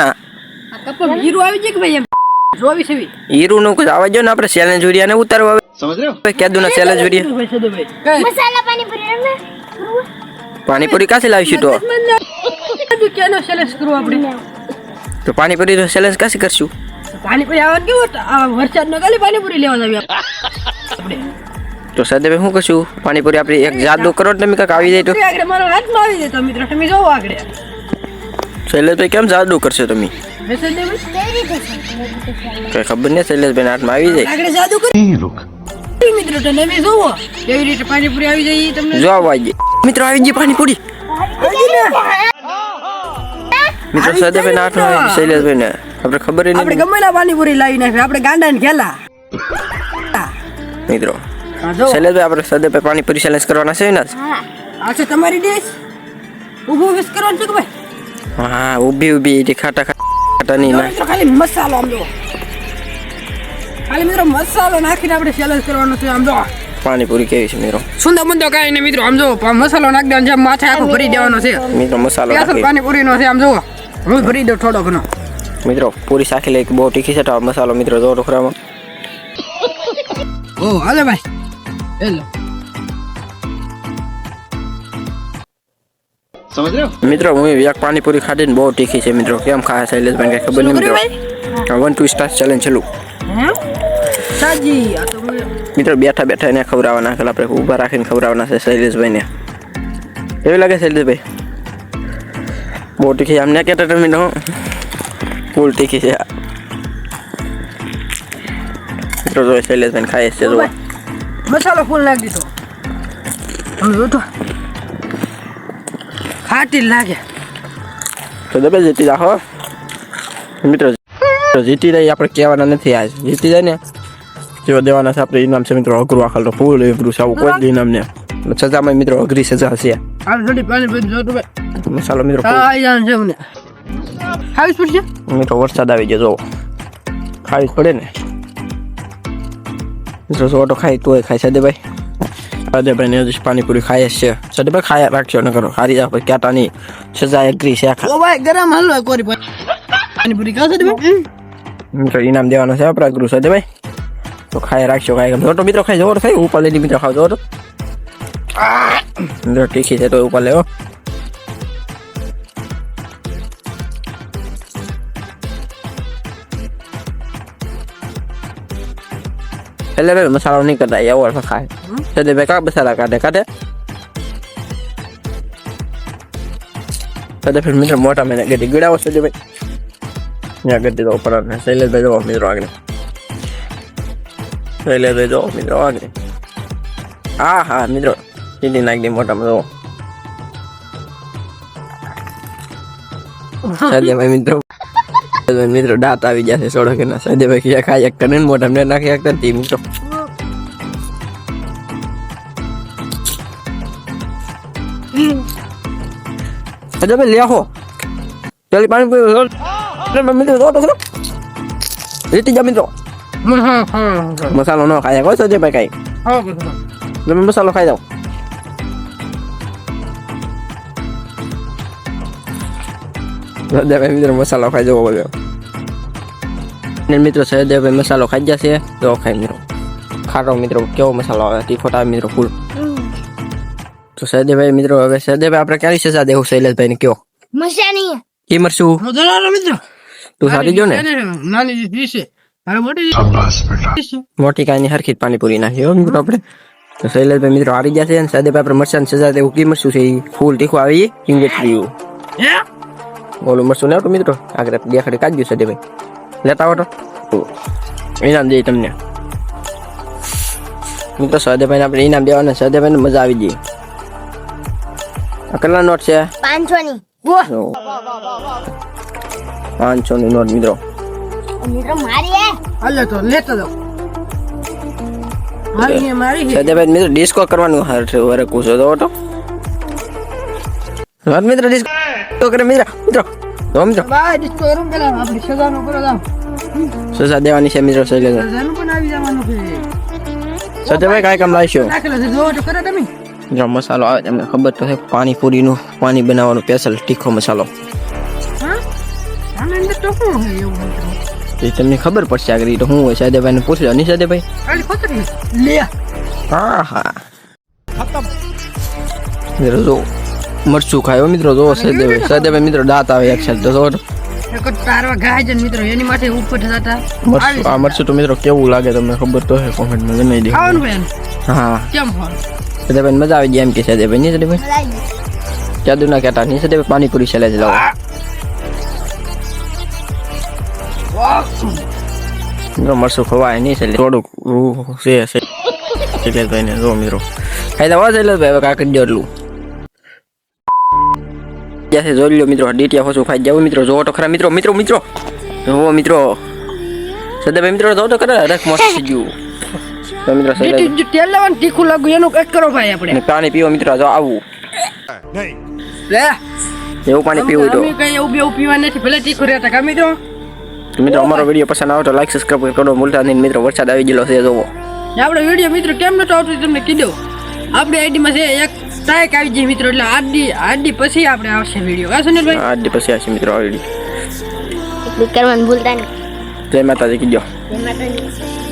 ના. હીરું નું કુછ આવાજ ને આપણે સેલન જુરિયા ને ઉતારવા આવે. કેદુ ના સેલન જુરિયા પાણીપુરી કાશે લાવીશું તો? તો પાણીપુરી નો સેલેન્જ કાશે કરશું? પાણીપુરી આવવા કેવું વરસાદ નો કાલે પાણીપુરી લેવા આવી તો સદેવે શું કશું પાણીપુરી આપણી એક જાદુ કરો તમે કાંઈક આવી જાય તો. આગળ મારો હાથમાં આવી જાય તો મિત્રો તમે જોવો આગળ. શૈલેષભાઈ કેમ જાદુ કરશો તમે? કઈ ખબર નહીં શૈલેષભાઈ હાથમાં આવી જાય. જાદુ કરી. મિત્રો તમે જોવો. કેવી રીતે પાણીપુરી આવી જાય તમને જોવા આવી મિત્રો આવી ગઈ પાણીપુરી. મિત્રો સદેભાઈ હાથમાં આવી શૈલેષભાઈ ને આપણે ખબર ય આપણે નહીં ગમે પાણીપુરી લાવી નાખી આપણે ગાંડા ને ખેલા મિત્રો શૈલેષભાઈ આપણે સદેભાઈ પાણીપુરી ચેલેન્જ કરવાના છે ને આ છે તમારી ડીશ ઊભું કરવાનું છે કે ભાઈ? હા ઊભી ઊભી એથી ખાટા ખાટા નહીં ના ખાલી મસાલો આમ જો ખાલી મિત્રો મસાલો નાખીને આપણે સેલેન્જ કરવાનો છે આમ જો પાણીપુરી કેવી છે મિત્રો સુંદર બંધો કાંઈ નહીં મિત્રો આમ જો મસાલો નાખી દેવાનો છે માથે આખું ભરી દેવાનો છે મિત્રો મસાલો સ્પેશિયલ નાખી પાણીપુરી નો છે આમ જો હું ભરી દઉં થોડો ઘણો મિત્રો પૂરી સાખી લઈ બહુ તીખી છે મસાલો મિત્રો જો ટોકરામાં ઓ હાલે ભાઈ હેલો મિત્રો હું એક પાણીપુરી ખાધી ને બહુ તીખી છે મિત્રો. કેમ ખાય શૈલેષભાઈ? કઈ ખબર નહીં મિત્રો. વન ટુ સ્ટાર ચેલેન્જ ચાલુ હે? સાજી આ તો મને મિત્રો બેઠા બેઠા એને ખવડાવવાના પેલા આપણે ઊભા રાખીને ખવડાવવાના છે શૈલેષભાઈને. એવી લાગે શૈલેષભાઈ? બહુ તીખી આમ ને કહેતા તમે મિત્રો ફૂલ તીખી છે. મિત્રો જો શૈલેષભાઈને ખાય છે જો મસાલો ફૂલ નાખી દીધો. ખાટી લાગે. તો દબે જીતી જાઓ મિત્રો તો જીતી રહી આપણે કહેવાના નથી આજ. જીતી જાય ને જેવા દેવાના છે આપણે ઇનામ છે મિત્રો અઘરું આખલ તો ફૂલ અઘરું છે આવું કોઈ જ ઇનામ ને સજામાં મિત્રો અઘરી સજા જો ભાઈ મસાલો મિત્રો હા ખાવીશ પડશે. મિત્રો વરસાદ આવી ગયો જોવો ખાવી પડે ને. મિત્રો જો તો ખાઈ તોય ખાય. સદેભાઈ સદેભાઈ ને હજી પાણીપુરી ખાય જ છે સદેભાઈ ખાયા રાખશો ન કરો હારી જાય ક્યાંટા નહીં સજા અઘરી છે ઓ ભાઈ ગરમ હલવા કોરી પાણીપુરી ખાશે ભાઈ મિત્રો ઇનામ દેવાનો છે આપણા ગુરુ સાથે ભાઈ તો ખાઈ રાખશો ખાઈ ગમ તો મિત્રો ખાઈ જવો તો ખાઈ ઉપર લઈને મિત્રો ખાવ જવો તો મિત્રો તીખી છે તો ઉપર લેવો એટલે ભાઈ મસાલો નહીં કરતા એ ઓર ખાય એટલે ભાઈ કા મસાલા કાઢે કાઢે એટલે ફિર મિત્રો મોટા મેને ગડી ગળાવો છે ભાઈ ત્યાં કરી દીધો ઉપર અને શૈલેષભાઈ જો મિત્રો આગળ શૈલેષભાઈ જો મિત્રો આગળ હા હા મિત્રો સીધી નાખી દી મોટામાં જો સદેભાઈ મિત્રો સદેભાઈ મિત્રો દાંત આવી ગયા છે કે ના સદેભાઈ ક્યાં ખાઈ એક ને મોટા મેં નાખી એક તી મિત્રો. લે આવો ચાલી પાણી પીવું મિત્રો જો તો રીતિ જા મિત્રો. મસાલો ન ખાય. કોઈ સજે ભાઈ કઈ. હા તમે મસાલો ખાઈ જાઓ. સહદેવભાઈ મિત્રો મસાલો ખાઈ જવો બોલ્યો ને મિત્રો સહદેવભાઈ મસાલો ખાઈ જશે તો ખાઈ મિત્રો ખાટો મિત્રો કેવો મસાલો આવે તીખોટ આવે મિત્રો ફૂલ તો સહદેવભાઈ મિત્રો હવે સહદેવભાઈ આપણે ક્યારે સજા દેવું શૈલેષભાઈ ને કયો મજા નહીં કી મરશું મિત્રો તું સારી જો ને નાની અરે મોટી કાંઈ હરખી પાણીપુરી નાખી હો મિત્રો આપણે તો શૈલેષભાઈ મિત્રો હારી ગયા છે અને સહદેવભાઈ આપણે મરચાં સજા તે કી મરશું છે ઈ ફૂલ તીખું આવી પીવું હે ઓલું મરશું ને મિત્રો. આગળ દેખાડી કાઢ્યું છે ભાઈ લેતા આવો તો. ઇનામ દે તમને. મિત્રો સહદેવભાઈને આપણે ઇનામ દેવાના સહદેવભાઈને મજા આવી આ કેટલા નોટ છે? પાંચસો ની. પાંચસો ની નોટ મિત્રો. મિત્રો મારી હાલે તો લેતા છે મારી છે મિત્રો ડિસ્કો કરવાનું હર વરે પૂછો તો. મિત્ર મિત્રો ડિસ્કો તો કરે મિત્રો. તો સજા દેવાની છે મિત્રો પણ આવી જવાનું કાંઈ કામ લાવશો? મસાલો આવે તમને ખબર તો છે પાણીપુરીનું પાણી બનાવવાનું સ્પેશિયલ તીખો મસાલો. એ તમને ખબર પડશે આગળ તો હું હોય ને પૂછી નહીં લે. હા હા. ખતમ જો મરચું ખાયો. મિત્રો જો સહદેવભાઈ સહદેવભાઈ મિત્રો દાંત આવે એક સાથે તો જો છે મિત્રો એની માટે ઉપર જતા આ મરચું તો મિત્રો કેવું લાગે તમને ખબર તો હે કોમેન્ટમાં જણાવી દે. ખાવાનું હા. કેમ મજા આવી એમ કે સહદેવભાઈ. નહીં મજા જાદુ ના કહેતા નહીં સહદેવભાઈ પાણીપુરી છેલ્લે જ લાવો. મિત્રો મરચું ખવાય નહીં છે થોડુંક છે છે. શૈલેષભાઈને જો મિત્રો. ખાઈ દવા શૈલેષભાઈ હવે કાંઈ એટલું જ્યાંથી જોઈ લો મિત્રો ડીટીયા ઓછું ખાઈ જવું મિત્રો જોવો તો ખરા. મિત્રો મિત્રો મિત્રો. જોવો મિત્રો. સદાભાઈ મિત્રો જોવો તો ખરા. રખ મસ્ત થઈ ગયું. તો મિત્રો સદાભાઈ. તેલ લેવાનું તીખું લાગુ. એનું કંઈક કરો ભાઈ આપણે. પાણી પીવો મિત્રો જો આવું. લે. એવું પાણી પીવું તો. કઈ એવું બેવું પીવા નથી ભલે તીખું રહેતા કા મિત્રો? મિત્રો અમારો વીડિયો પસંદ આવે તો લાઈક સબસ્ક્રાઈબ કરો. ભૂલતા નહીં મિત્રો વરસાદ આવી ગયેલો છે જોવો. આપણો વીડિયો મિત્રો કેમ નતો આવતું તમને કીધું? આપણી આઈડીમાં છે એક સ્ટ્રાઇક આવી જાય મિત્રો એટલે આડી આડી પછી આપણે આવશે વીડિયો કા સુનિલભાઈ? ભાઈ આડી પછી આવશે મિત્રો આ વીડિયો એટલું કરવાનું ભૂલતા નહીં. જય માતાજી કીજો જય માતાજી.